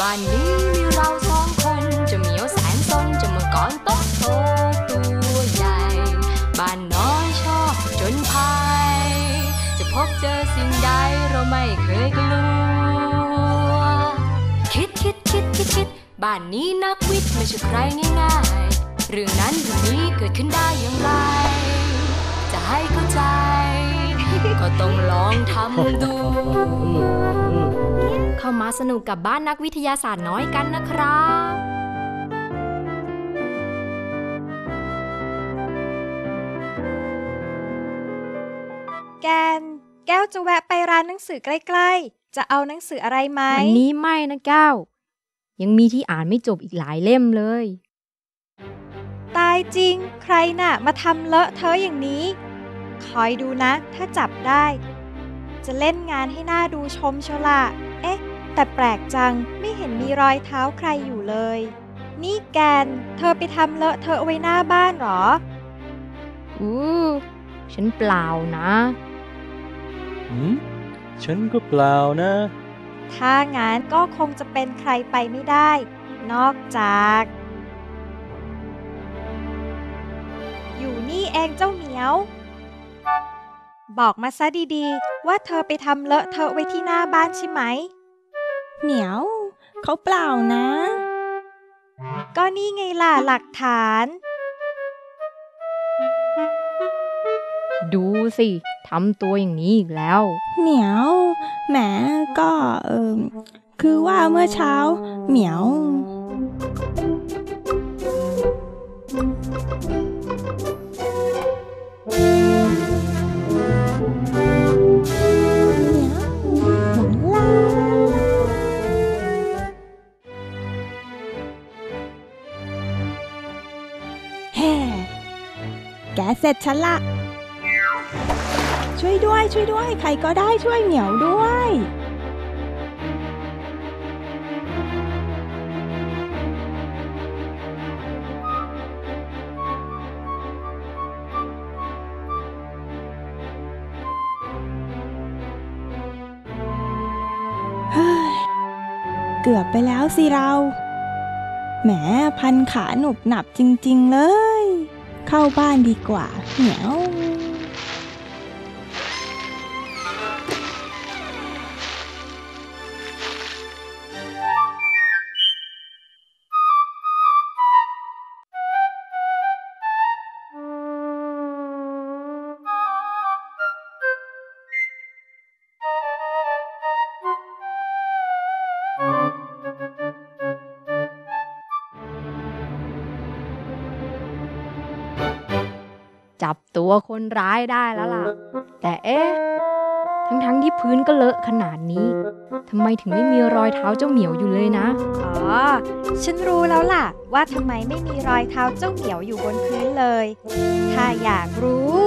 บ้านนี้มีเราสองคนจะเหมียวแสนซนจะมังกรโตโตตัวใหญ่ บ้านน้อยชอบจนภัย จะพบเจอสิ่งใดเราไม่เคยกลัว คิดคิดคิดคิดคิดบ้านนี้นักวิทย์ไม่ใช่ใครง่ายๆเรื่องนั้นเรื่องนี้เกิดขึ้นได้อย่างไร จะให้เข้าใจ ก็ต้องลองทำดู เข้ามาสนุกกับบ้านนักวิทยาศาสตร์น้อยกันนะครับแกน แก้วจะแวะไปร้านหนังสือใกล้ๆ จะเอาหนังสืออะไรไหมวันนี้ไม่นะแก้ว ยังมีที่อ่านไม่จบอีกหลายเล่มเลย ตายจริง ใครน่ะ มาทำเลอะเทอะอย่างนี้ คอยดูนะ ถ้าจับได้ จะเล่นงานให้หน้าดูชมเชยวละ เอ๊ะ แต่แปลกจังไม่เห็นมีรอยเท้าใครอยู่เลย นี่แกน เธอไปทำเลอะเทอะไว้หน้าบ้านเหรอ อู้ ฉันเปล่านะหืมฉันก็เปล่านะ ถ้างั้นก็คงจะเป็นใครไปไม่ได้ นอกจาก อยู่นี่เองเจ้าเหมียว บอกมาซะดีๆ ว่าเธอไปทำเลอะเทอะไว้ที่หน้าบ้านใช่ไหม เหมียว เขาเปล่านะ ก็นี่ไงล่ะหลักฐาน ดูสิทำตัวอย่างนี้อีกแล้ว เหมียว แหมก็เออคือว่าเมื่อเช้า เหมียวเหมียวหมุนลา แฮ่แกเสร็จฉันละ ช่วยด้วยช่วยด้วย ใครก็ได้ช่วยเหมียวด้วย เกือบไปแล้วสิเรา แหมพันขาหนุบหนับจริง ๆ เลย เข้าบ้านดีกว่าเหมียว จับตัวคนร้ายได้แล้วล่ะ แต่เอ๊ะ ทั้งๆที่พื้นก็เลอะขนาดนี้ทำไมถึงไม่มีรอยเท้าเจ้าเหมียวอยู่เลยนะ อ๋อ ฉันรู้แล้วล่ะ ว่าทำไมไม่มีรอยเท้าเจ้าเหมียวอยู่บนพื้นเลย ถ้าอยากรู้